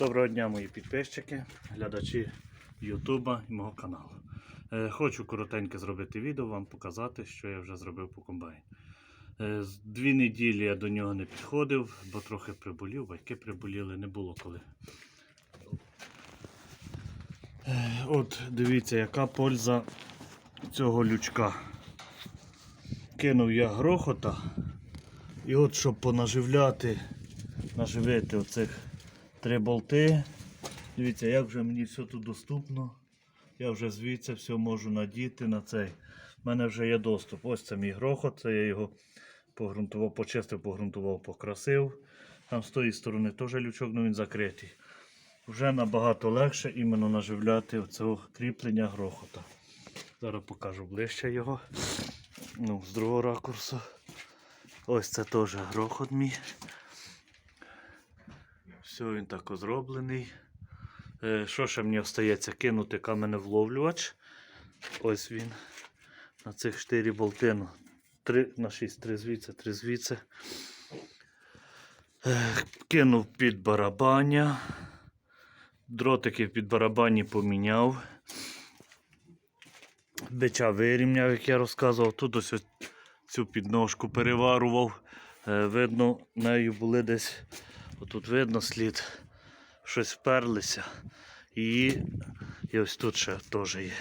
Доброго дня, мої підписчики, глядачі Ютуба і мого каналу. Е, Хочу коротеньке зробити відео, вам показати, що я вже зробив по комбайну. Е, Дві неділі я до нього не підходив, бо трохи приболів, батьки приболіли, не було коли. Е, От дивіться, яка польза цього лючка. Кинув я грохота. І от щоб понаживляти, наживити оцих три болти. Дивіться, як вже мені все тут доступно. Я вже звідси все можу надіти на цей. У мене вже є доступ. Ось це мій грохот, це я його погрунтував, почистив, погрунтував, покрасив. Там з тої сторони теж лючок, ну він закритий. Вже набагато легше іменно наживляти оцього кріплення грохота. Зараз покажу ближче його. Ну, з другого ракурсу. Ось це теж грохот мій. Все, він так зроблений. Е, Що ще мені остається? Кинути каменевловлювач. Ось він. На цих 4 болти. ну, Три на 6, 3 звідси, 3 звідси. Е, Кинув під барабання. Дротики під барабані поміняв. Бича вирівняв, як я розказував. Тут ось цю підножку переварував. Е, Видно, нею були десь. Отут видно слід. Щось вперлися. Її. І ось тут ще теж є.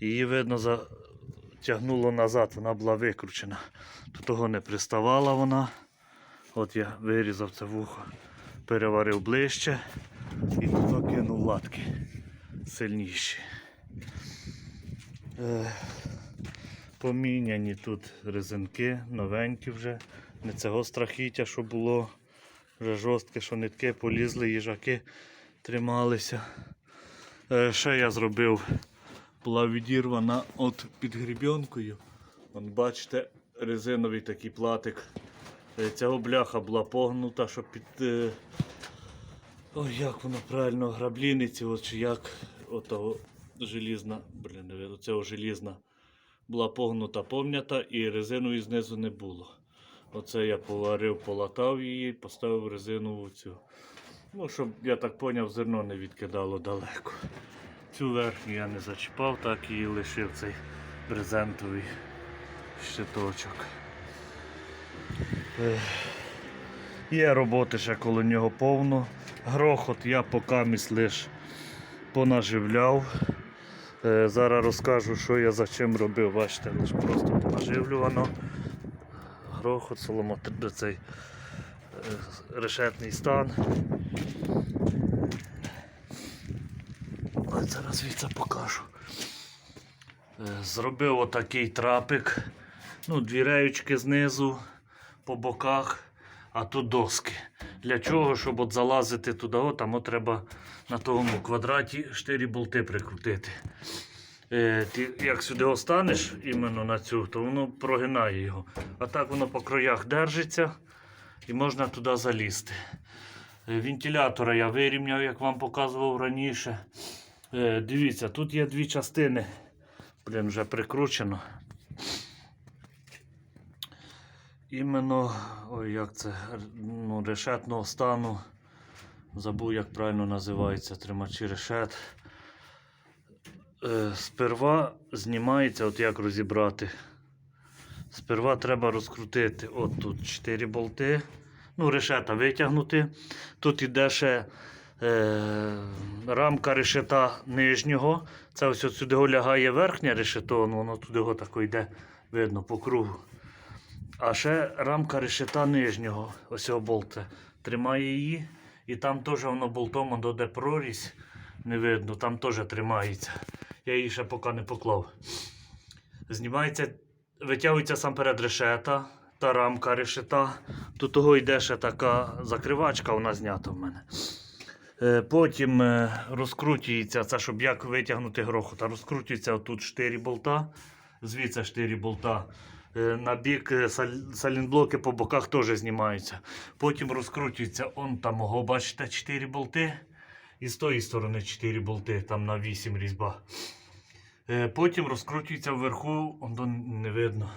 Її видно затягнуло назад, вона була викручена. До того не приставала вона. От я вирізав це вухо, переварив ближче і тут кинув латки сильніші. Е, Поміняні тут резинки, новенькі вже. Не цього страхіття, що було вже жорстке, що нитки полізли, їжаки трималися. Е, Ще я зробив, була відірвана от під грібінкою. Вон, бачите, резиновий такий платик. Е, Цього бляха була погнута, щоб під. е, Ой, як воно правильно, грабліниці, от чи як отого желізна, блін, видно, желізна була погнута, помнята і резинової знизу не було. Оце я поварив, полатав її, поставив резинову цю. Ну, щоб, я так поняв, зерно не відкидало далеко. Цю верхню я не зачіпав, так і лишив цей брезентовий щиточок. Є роботи ще коло нього повно. Грохот я поки місь лиш понаживляв. Е, Зараз розкажу, що я за чим робив. Бачите, лише просто понаживлювано. Грохот, соломотр, цей е, решетний стан. Ось зараз звідси покажу. Е, Зробив отакий трапик. Ну, дві реючки знизу, по боках, а тут доски. Для чого? Щоб от залазити туди, от, там от треба на тому квадраті 4 болти прикрутити. Е, ти як сюди останеш іменно на цю, то воно прогинає його. А так воно по краях держиться і можна туди залізти. Е, Вентилятора я вирівняв, як вам показував раніше. Е, Дивіться, тут є дві частини. Блін, вже прикручено. Іменно, ой, як це, ну, решетного стану. Забув, як правильно називається тримачі решет. Е, сперва знімається, от як розібрати. Сперва треба розкрутити. От тут 4 болти. Ну, решета витягнути. Тут іде ще е, рамка решета нижнього. Це ось сюди лягає верхнє решето, ну, воно туди го тако йде, видно, по кругу. А ще рамка решета нижнього, ось цього болта. Тримає її. І там теж воно болтом, де прорізь, не видно, там теж тримається. Я її ще поки не поклав. Знімається, витягується сам перед решета, та рамка решета. Тут того йде ще така закривачка, вона знята в мене. Е, Потім е, розкручується, це щоб як витягнути грохота. Розкручується отут 4 болта, звідси 4 болта. Е, На бік салінблоки по боках теж знімаються. Потім розкручується, он там, бачите, 4 болти. І з тої сторони 4 болти, там на 8 різьба. Е, Потім розкручується вверху, не видно.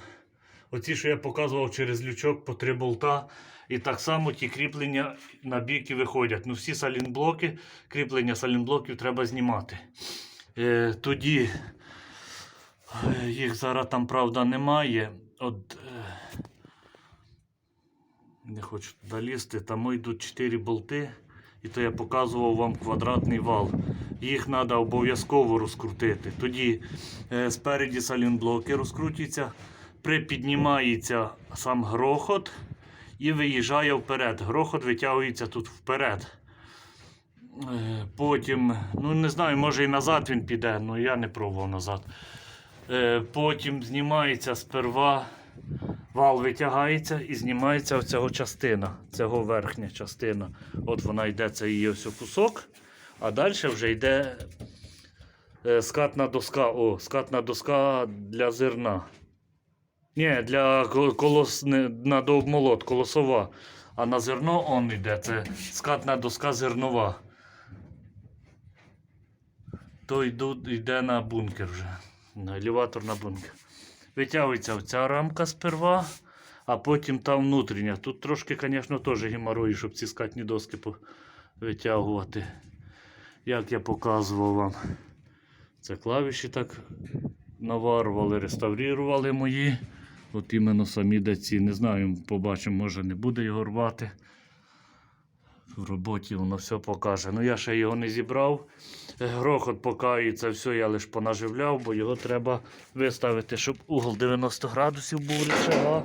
Оці, що я показував через лючок по 3 болта. І так само ті кріплення на біки виходять. Ну, всі салінблоки, кріплення салінблоків треба знімати. Е, тоді е, їх зараз там, правда, немає. От, е, не хочу туди лізти, там йдуть 4 болти. І то я показував вам квадратний вал. Їх треба обов'язково розкрутити. Тоді е, спереді салінблоки розкрутяться, припіднімається сам грохот і виїжджає вперед. Грохот витягується тут вперед. Е, Потім, ну не знаю, може і назад він піде, але я не пробував назад. Е, Потім знімається сперва, вал витягається і знімається оцього частина, цього верхня частина. От вона йде, це її ось кусок, а далі вже йде е, скатна доска. О, скатна доска для зерна. Ні, для ко- колос, на довмолот, колосова. А на зерно он йде. Це скатна доска зернова. То йду, йде на бункер вже. На елеватор на бункер. Витягується оця рамка сперва, а потім та внутрішня. Тут трошки, звісно, теж геморрої, щоб ці скатні доски витягувати. Як я показував вам. Це клавіші так наварували, реставрували мої. От іменно самі де ці. Не знаю, побачимо, може не буде його рвати. В роботі воно все покаже. Ну я ще його не зібрав. Грохот поки все я лише понаживляв, бо його треба виставити, щоб угол 90 градусів був речага.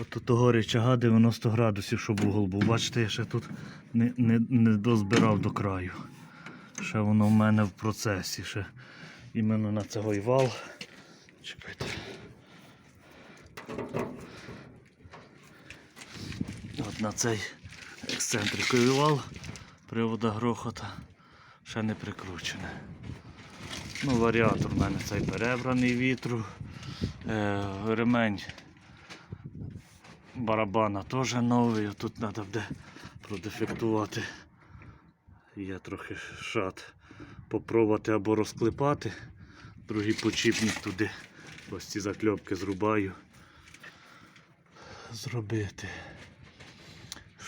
От того речага 90 градусів, щоб угол був. Бачите, я ще тут не, не, не дозбирав до краю. Ще воно в мене в процесі. Ще іменно на цей вал. Чекайте. От на цей ексцентриковий вал привода грохота ще не прикручене. Ну, варіатор у мене цей перебраний вітру. Е, ремень барабана теж новий. Тут треба буде продефектувати. Є трохи шат. Попробувати або розклепати. Другий почіпник туди. Ось ці закльопки зрубаю. Зробити.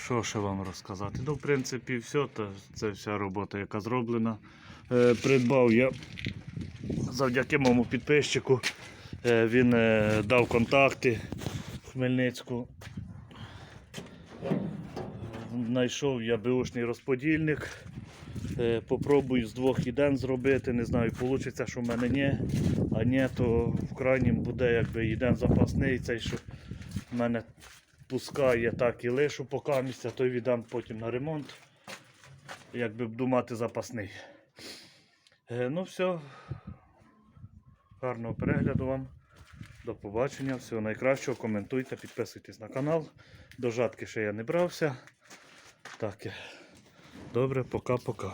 Що ще вам розказати? Ну, в принципі, все. Це вся робота, яка зроблена. Е, придбав я завдяки моєму підписчику. Е, він е, дав контакти в Хмельницьку. Знайшов я беушний розподільник. Е, Попробую з двох іден зробити. Не знаю, вийде, що в мене ні. А ні, то в крайнім буде якби іден запасний, цей, що в мене пускає, так і лишу поки місця, той віддам потім на ремонт. Якби буду мати запасний. Е, Ну все. Гарного перегляду вам. До побачення. Всього найкращого. Коментуйте, підписуйтесь на канал. До жатки ще я не брався. Так. е, Добре, пока-пока.